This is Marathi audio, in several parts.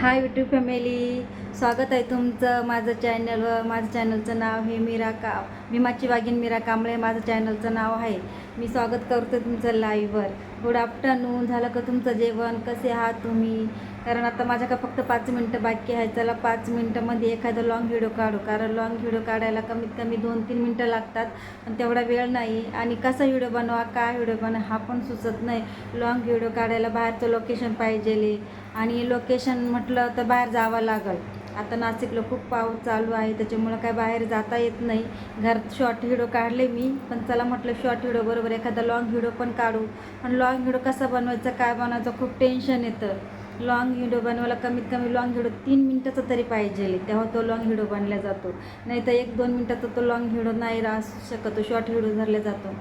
Hi YouTube family, स्वागत आहे तुमचं माझं चॅनलवर माझं चॅनलचं नाव हे मीरा का भीमाची वाघीण मीरा कांबळे. माझं चॅनलचं नाव आहे. मी स्वागत करतो तुमचं लाईव्हवर गुड आफ्टरनून झालं का तुमचं जेवण? कसे आहात तुम्ही? कारण आता माझ्याकडे फक्त पाच मिनटं बाकी आहे चला पाच मिनटामध्ये एखादं लॉंग व्हिडिओ काढू. कारण लॉंग व्हिडिओ काढायला कमीत कमी दोन तीन मिनटं लागतात. पण तेवढा वेळ नाही. आणि कसा व्हिडिओ बनवा काय व्हिडिओ बनवा हा पण सुचत नाही. लॉंग व्हिडिओ काढायला बाहेरचं लोकेशन पाहिजे. आणि लोकेशन म्हटलं तर बाहेर जावं लागल. आता नाशिकला खूप पाऊस चालू आहे त्याच्यामुळं काय बाहेर जाता येत नाही. घरात शॉर्ट व्हिडिओ काढले मी पण चला म्हटलं शॉर्ट व्हिडिओ बरोबर एखादा लॉंग व्हिडिओ पण काढू. पण लॉंग व्हिडिओ कसा बनवायचा काय बनवायचं खूप टेन्शन येतं. लॉंग व्हिडिओ बनवायला कमीत कमी लॉंग व्हिडिओ तीन मिनटाचा तरी पाहिजे तेव्हा तो लॉंग व्हिडिओ बनला जातो. नाही तर एक दोन मिनटाचा तो लॉंग व्हिडिओ नाही राहू शकतो शॉर्ट व्हिडिओ धरला जातो.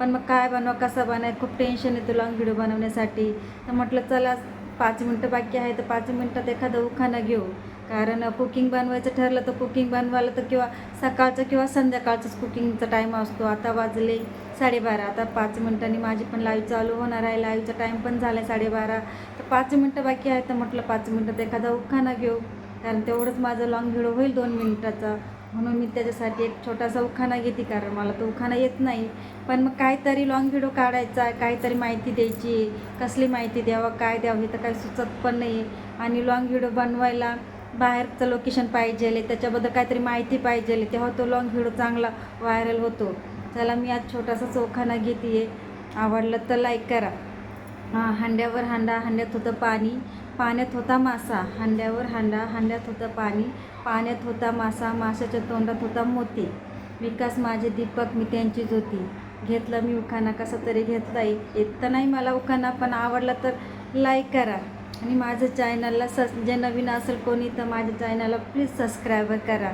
पण मग काय बनवा कसा बनाय खूप टेन्शन येतं लॉंग व्हिडिओ बनवण्यासाठी. तर म्हटलं चला पाच मिनटं बाकी आहे तर पाच मिनटात एखादं उखाणं घेऊ. कारण कुकिंग बनवायचं ठरलं तर कुकिंग बनवायला तर किंवा सकाळचं किंवा संध्याकाळचंच कुकिंगचा टाईम असतो. आता वाजले साडेबारा. आता पाच मिनटांनी माझी पण लाईव्ह चालू होणार आहे. लाईव्हचा टाईम पण झाला आहे साडेबारा. तर पाच मिनटं बाकी आहे तर म्हटलं पाच मिनटात एखादा उखाणा घेऊ. कारण तेवढंच माझं लॉंग व्हिडिओ होईल दोन मिनटाचा. म्हणून मी त्याच्यासाठी एक छोटासा उखाणा घेते. कारण मला तो उखाणा येत नाही. पण मग काहीतरी लॉंग व्हिडिओ काढायचा आहे. काहीतरी माहिती द्यायची कसली माहिती द्यावं? काय द्यावं? हे तर काही सुचत पण नाही. आणि लॉंग व्हिडिओ बनवायला बाहेरचं लोकेशन पाहिजे त्याच्याबद्दल काहीतरी माहिती पाहिजे तेव्हा तो लॉंग व्हिडिओ चांगला व्हायरल होतो. चला मी आज छोटासा चोखाना घेते आवडलं तर लाईक करा. हांड्यावर हांडा हांड्यात होतं पाणी. पाण्यात होता मासा. हांड्यावर हांडा हांड्यात होतं पाणी. पाण्यात होता मासा. माशाच्या तोंडात होता मोती. विकास माझे दीपक मी त्यांची ज्योती घेतलं मी उखाणा कसा तरी घेतला येत तर नाही मला उखाणा पण आवडला तर लाईक करा. आणि माझं चॅनलला सस जे नवीन असेल कोणी तर माझ्या चॅनलला प्लीज सबस्क्राईब करा.